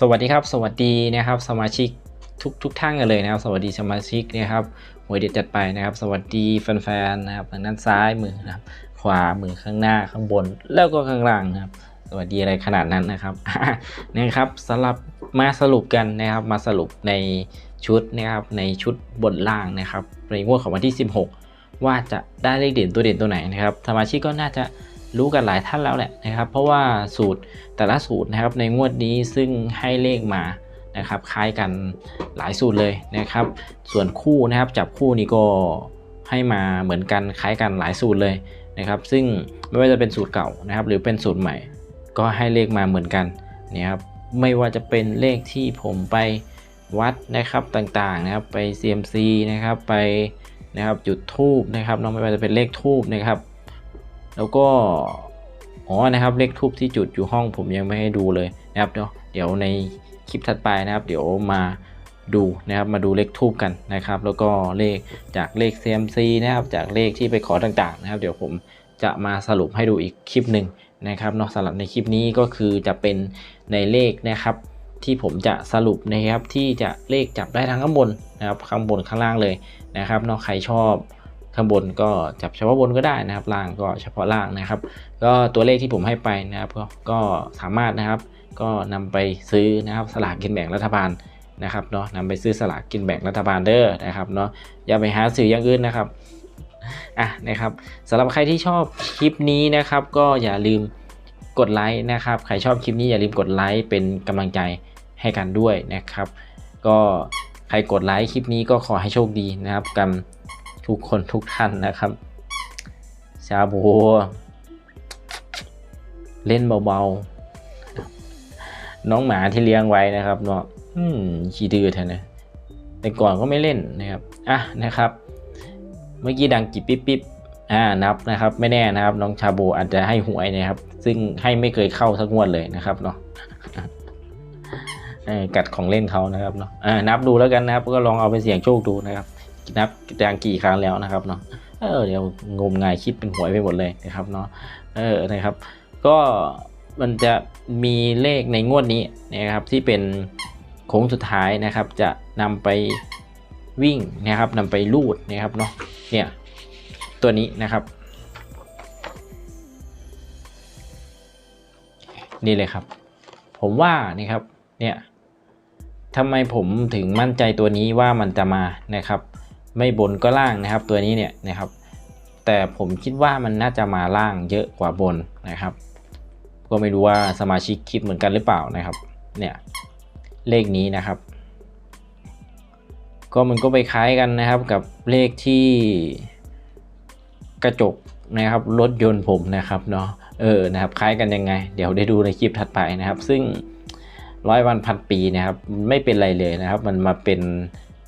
สวัสดีครับ สวัสดีนะครับ สมาชิกทุกทุกท่านกันเลยนะครับ สวัสดีสมาชิกนะครับหวยเด็ดจัดไปนะครับ สวัสดีแฟนๆนะครับทางด้านซ้ายมือนะครับ ขวามือข้างหน้าข้างบน แล้วก็ข้างล่างนะครับ สวัสดีอะไรขนาดนั้นนะครับนะครับสำหรับมาสรุปกันนะครับ มาสรุปในชุดนะครับในชุดบนล่างนะครับในงวดของวันที่ 16 ว่าจะได้เลขเด่นตัวเด่นตัวไหนนะครับ สมาชิกก็น่าจะ รู้กันหลายท่านแล้วแหละนะครับ เพราะว่าสูตรแต่ละสูตรนะครับในงวดนี้ซึ่งให้เลขมานะครับคล้ายกันหลายสูตรเลยนะครับ ส่วนคู่นะครับจับคู่นี้ก็ให้มาเหมือนกันคล้ายกันหลายสูตรเลยนะครับ ซึ่งไม่ว่าจะเป็นสูตรเก่านะครับ หรือเป็นสูตรใหม่ ก็ให้เลขมาเหมือนกันนี่ยครับไม่ว่าจะเป็นเลขที่ผมไปวัดนะครับต่างๆนะครับไป CMC นะครับไปนะครับจุดทูบนะครับน้องไม่ว่าจะเป็นเลขทูบนะครับ แล้วก็อ๋อนะครับเลขทูบที่จุดอยู่ห้องผมยังไม่ให้ดูเลยนะครับเดี๋ยวเดี๋ยวในคลิปถัดไปนะครับ เดี๋ยวมาดูนะครับมาดูเลขทูบกันนะครับ แล้วก็เลขจากเลข CMC นะครับ จากเลขที่ไปขอต่างๆ นะครับ เดี๋ยวผมจะมาสรุปให้ดูอีกคลิปหนึ่งนะครับเนาะสำหรับในคลิปนี้ก็คือจะเป็นในเลขนะครับ ที่ผมจะสรุปนะครับที่จะเลขจับได้ทั้งข้างบนนะครับข้างบนข้างล่างเลยนะครับเนาะใครชอบ ข้างบนก็จับเฉพาะบนก็ได้นะครับ ล่างก็เฉพาะล่างนะครับ ก็ตัวเลขที่ผมให้ไปนะครับ ก็สามารถนะครับ ก็นำไปซื้อนะครับสลากกินแบ่งรัฐบาลนะครับเนาะนำไปซื้อสลากกินแบ่งรัฐบาลเด้อนะครับเนาะอย่าไปหาซื้ออย่างอื่นนะครับอะนะครับสำหรับใครที่ชอบคลิปนี้นะครับ ก็อย่าลืมกดไลค์นะครับ ใครชอบคลิปนี้อย่าลืมกดไลค์เป็นกำลังใจให้กันด้วยนะครับ ก็ใครกดไลค์คลิปนี้ก็ขอให้โชคดีนะครับกัน ทุกคนทุกท่านนะครับ ชาบูเล่นเบาๆ น้องหมาที่เลี้ยงไว้นะครับเนาะอืมขี้ดื้อแท้นะแต่ก่อนก็ไม่เล่นนะครับอะนะครับ เมื่อกี้ดังกิบปิ๊บปิ๊บอ่านับนะครับ ไม่แน่นะครับ น้องชาบูอาจจะให้หวยนะครับ ซึ่งให้ไม่เคยเข้าสักงวดเลยนะครับเนาะกัดของเล่นเขานะครับเนาะอ่านับดูแล้วกันนะครับ ก็ลองเอาไปเสี่ยงโชคดูนะครับ นับดังกี่ครั้งแล้วนะครับเนาะเออเดี๋ยวงมงายคิดเป็นหวยไปหมดเลยนะครับเนาะเออนะครับ ก็มันจะมีเลขในงวดนี้นะครับที่เป็นโค้งสุดท้ายนะครับ จะนำไปวิ่งนะครับนำไปลูดนะครับเนาะเนี่ยตัวนี้นะครับ นี่เลยครับ ผมว่านี่ครับเนี่ยทำไมผมถึงมั่นใจตัวนี้ว่ามันจะมานะครับ ไม่บนก็ล่างนะครับ ตัวนี้เนี่ยนะครับ แต่ผมคิดว่ามันน่าจะมาล่างเยอะกว่าบนนะครับ ก็ไม่รู้ว่าสมาชิกคิดเหมือนกันหรือเปล่านะครับเนี่ยเลขนี้นะครับ ก็มันก็ไปคล้ายกันนะครับกับเลขที่กระจกนะครับรถยนต์ผมนะครับเนาะเออนะครับคล้ายกันยังไง เดี๋ยวได้ดูในคลิปถัดไปนะครับ ซึ่งร้อยวันพันปีนะครับ ไม่เป็นไรเลยนะครับ มันมาเป็น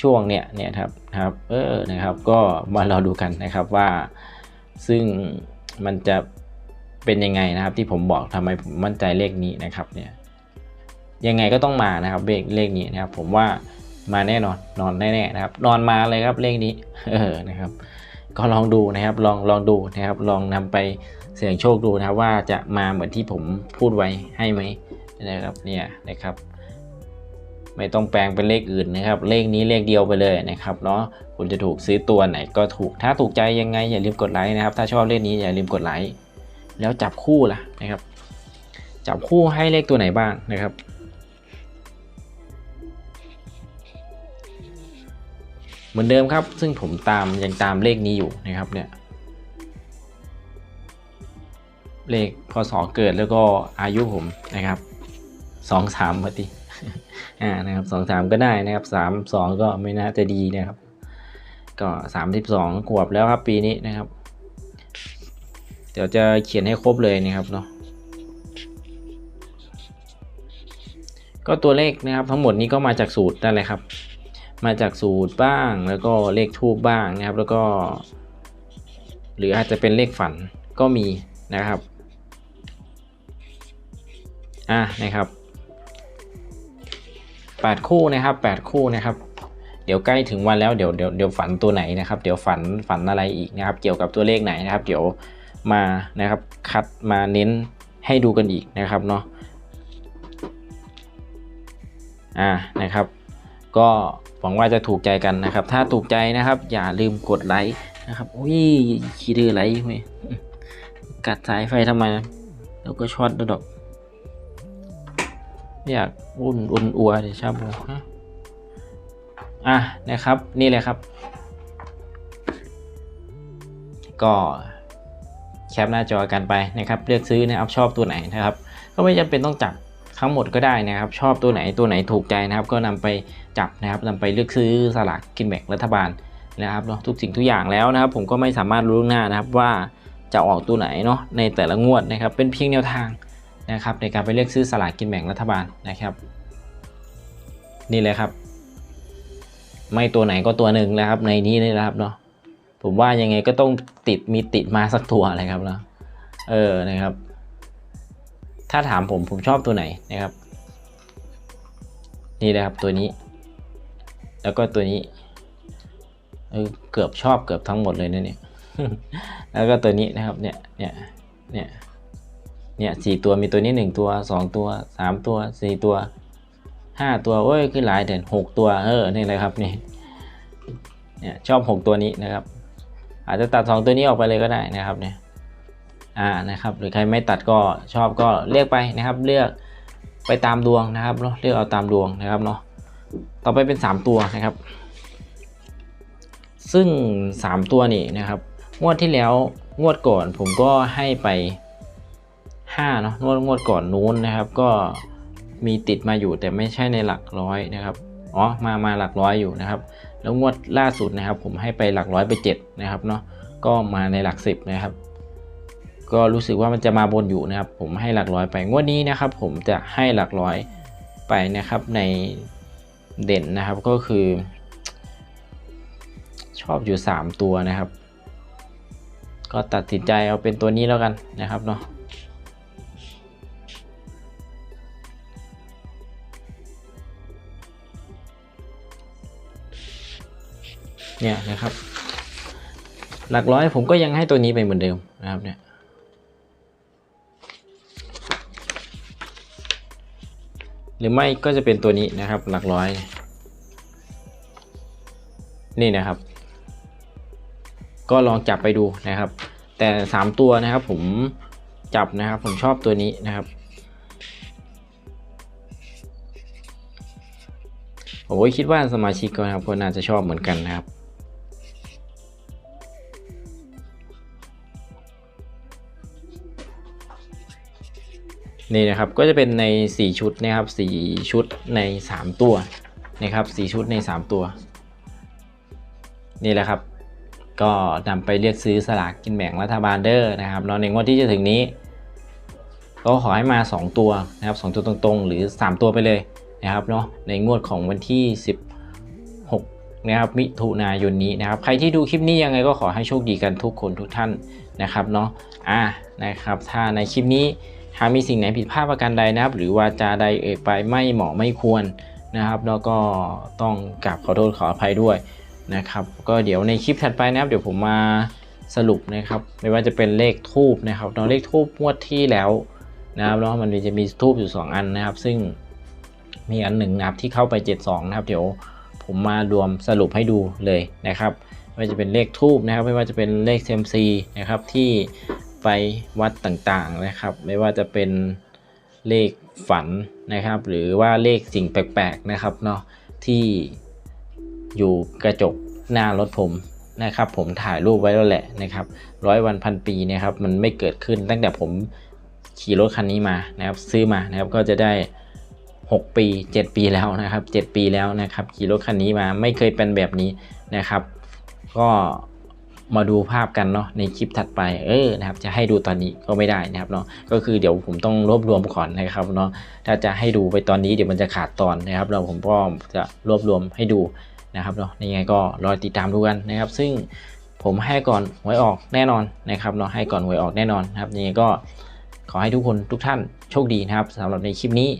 ช่วงเนี้ยเนี่ยครับครับเออนะครับก็มารอดูกันนะครับว่า ซึ่งมันจะเป็นยังไงนะครับที่ผมบอกทำไมผมมั่นใจเลขนี้นะครับเนี่ยยังไงก็ต้องมานะครับเลขเลขนี้นะครับ ผมว่ามาแน่นอนนอนแน่ๆนะครับ นอนมาเลยครับเลขนี้เออนะครับ ก็ลองดูนะครับลองลองดูนะครับ ลองนำไปเสี่ยงโชคดูนะครับว่าจะมาเหมือนที่ผมพูดไว้ให้ไหมนะครับเนี่ยนะครับ ไม่ต้องแปลงเป็นเลขอื่นนะครับ เลขนี้เลขเดียวไปเลยนะครับเนาะคุณจะถูกซื้อตัวไหนก็ถูกถ้าถูกใจยังไงอย่าลืมกดไลค์นะครับถ้าชอบเลขนี้อย่าลืมกดไลค์แล้วจับคู่ล่ะนะครับ จับคู่ให้เลขตัวไหนบ้างนะครับเหมือนเดิมครับ ซึ่งผมตามยังตามเลขนี้อยู่นะครับเนี่ย เลขพศเกิดแล้วก็อายุผมนะครับสองสามพ อ่านะครับสองสามก็ได้นะครับสามสองก็ไม่น่าจะดีนะครับ ก็สามสิบสองขวบแล้วครับปีนี้นะครับ เดี๋ยวจะเขียนให้ครบเลยนะครับเนาะก็ตัวเลขนะครับทั้งหมดนี้ก็มาจากสูตรนั่นแหละครับ มาจากสูตรบ้างแล้วก็เลขทูบบ้างนะครับ แล้วก็ หรืออาจจะเป็นเลขฝันก็มีนะครับ อะนะครับ แปดคู่นะครับแปดคู่นะครับ เดี๋ยวใกล้ถึงวันแล้วเดี๋ยวเดี๋ยวเดี๋ยวฝันตัวไหนนะครับ เดี๋ยวฝันฝันอะไรอีกนะครับ เกี่ยวกับตัวเลขไหนนะครับ เดี๋ยวมานะครับคัดมาเน้นให้ดูกันอีกนะครับเนาะอ่านะครับ ก็หวังว่าจะถูกใจกันนะครับ ถ้าถูกใจนะครับ อย่าลืมกดไลค์นะครับอุ้ยขี้ดื้อไลค์เว้ยกัดสายไฟทำไม แล้วก็ช็อตด้วยดอก อยากอุ่นอุ่นอัวเดี๋ยวชาบูฮะอะนะครับ นี่เลยครับ ก็แคปหน้าจอกันไปนะครับ เลือกซื้อนะครับชอบตัวไหนนะครับ ก็ไม่จำเป็นต้องจับทั้งหมดก็ได้นะครับ ชอบตัวไหนตัวไหนถูกใจนะครับ ก็นำไปจับนะครับนำไปเลือกซื้อสลากกินแบ่งรัฐบาลนะครับเนาะทุกสิ่งทุกอย่างแล้วนะครับ ผมก็ไม่สามารถรู้ล่วงหน้านะครับว่าจะออกตัวไหนเนาะในแต่ละงวดนะครับ เป็นเพียงแนวทาง นะครับในการไปเลือกซื้อสลากกินแบ่งรัฐบาลนะครับ นี่เลยครับ ไม่ตัวไหนก็ตัวหนึ่งนะครับ ในนี้เลยนะครับเนาะผมว่ายังไงก็ต้องติดมีติดมาสักตัวเลยครับเนาะเออนะครับ ถ้าถามผมผมชอบตัวไหนนะครับ นี่นะครับตัวนี้ แล้วก็ตัวนี้เออเกือบชอบเกือบทั้งหมดเลยนะเนี่ยแล้วก็ตัวนี้นะครับเนี่ยเนี่ยเนี่ย เนี่ยสี่ตัวมีตัวนี้หนึ่งตัวสองตัวสามตัวสี่ตัวห้าตัวโอ้ยขึ้นหลายเด่นหกตัวเออนี่เลยครับนี่เนี่ยชอบหกตัวนี้นะครับ อาจจะตัดสองตัวนี้ออกไปเลยก็ได้นะครับเนี่ยอ่านะครับหรือใครไม่ตัดก็ชอบก็เลือกไปนะครับ เลือกไปตามดวงนะครับเนาะเลือกเอาตามดวงนะครับเนาะต่อไปเป็น 3 ตัวนะครับ ซึ่ง 3 ตัวนี่นะครับ งวดที่แล้วงวดก่อนผมก็ให้ไป 5เนาะงวดงวดก่อนนู้นนะครับ ก็มีติดมาอยู่แต่ไม่ใช่ในหลักร้อยนะครับอ๋อมามาหลักร้อยอยู่นะครับ แล้วงวดล่าสุดนะครับ ผมให้ไปหลักร้อยไป7นะครับเนาะก็มาในหลัก 10 นะครับ ก็รู้สึกว่ามันจะมาบนอยู่นะครับ ผมให้หลักร้อยไปงวดนี้นะครับ ผมจะให้หลักร้อยไปนะครับในเด่นนะครับก็คือ ชอบอยู่ 3 ตัวนะครับ ก็ตัดสินใจเอาเป็นตัวนี้แล้วกันนะครับเนาะ เนี่ยนะครับ หลักร้อยผมก็ยังให้ตัวนี้ไปเหมือนเดิมนะครับเนี่ยหรือไม่ก็จะเป็นตัวนี้นะครับหลักร้อย นี่นะครับ ก็ลองจับไปดูนะครับ แต่ 3 ตัวนะครับผมจับนะครับผมชอบตัวนี้นะครับผมคิดว่าสมาชิกก็นะครับก็น่าจะชอบเหมือนกันนะครับ นี่นะครับก็จะเป็นใน 4 ชุดนะครับ4ชุดใน 3 ตัวนะครับ4ชุดใน 3 ตัว นี่แหละครับ ก็นำไปเลือกซื้อสลากกินแบ่งรัฐบาลเดอร์นะครับเนาะในงวดที่จะถึงนี้ ก็ขอให้มา 2 ตัวนะครับ 2 ตัวตรงๆ หรือ 3 ตัวไปเลยนะครับเนาะในงวดของวันที่ 16 นะครับมิถุนายนนี้นะครับ ใครที่ดูคลิปนี้ยังไงก็ขอให้โชคดีกันทุกคนทุกท่านนะครับเนาะอ่านะครับถ้าในคลิปนี้ หากมีสิ่งไหนผิดพลาดประการใดนะครับ หรือว่าจาใดเอ่ยไปไม่เหมาะไม่ควรนะครับ แล้วก็ต้องกราบขอโทษขออภัยด้วยนะครับ ก็เดี๋ยวในคลิปถัดไปนะครับ เดี๋ยวผมมาสรุปนะครับ ไม่ว่าจะเป็นเลขทูบนะครับเนาะเลขทูบงวดที่แล้วนะครับแล้วมันจะมีทูบอยู่ 2 อันนะครับ ซึ่งมีอันหนึ่งนะครับที่เข้าไป 72 นะครับ เดี๋ยวผมมารวมสรุปให้ดูเลยนะครับไม่ว่าจะเป็นเลขทูบนะครับ ไม่ว่าจะเป็นเลขเซมซีนะครับที่ ไปวัดต่างๆนะครับ ไม่ว่าจะเป็นเลขฝันนะครับ หรือว่าเลขสิ่งแปลกๆนะครับเนาะที่อยู่กระจกหน้ารถผมนะครับ ผมถ่ายรูปไว้แล้วแหละนะครับร้อยวันพันปีนะครับมันไม่เกิดขึ้นตั้งแต่ผมขี่รถคันนี้มานะครับ ซื้อมานะครับก็จะได้ 6 ปี 7 ปีแล้วนะครับ 7 ปีแล้วนะครับ ขี่รถคันนี้มาไม่เคยเป็นแบบนี้นะครับ ก็ มาดูภาพกันเนาะในคลิปถัดไปเออนะครับจะให้ดูตอนนี้ก็ไม่ได้นะครับเนาะก็คือเดี๋ยวผมต้องรวบรวมก่อนนะครับเนาะถ้าจะให้ดูไปตอนนี้เดี๋ยวมันจะขาดตอนนะครับเราผมก็จะรวบรวมให้ดูนะครับเนาะยังไงก็รอติดตามดูกันนะครับ ซึ่งผมให้ก่อนหวยออกแน่นอนนะครับเนาะให้ก่อนหวยออกแน่นอนนะครับยังไงก็ขอให้ทุกคนทุกท่านโชคดีนะครับสำหรับในคลิปนี้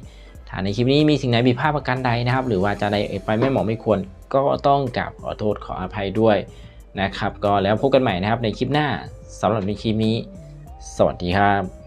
ถ้าในคลิปนี้มีสิ่งไหนผิดพลาดประการใดนะครับ หรือว่าจะใดไปไม่เหมาะไม่ควรก็ต้องกราบขอโทษขออภัยด้วย นะครับ ก็แล้วพบกันใหม่นะครับในคลิปหน้าสำหรับในคลิปนี้ สวัสดีครับ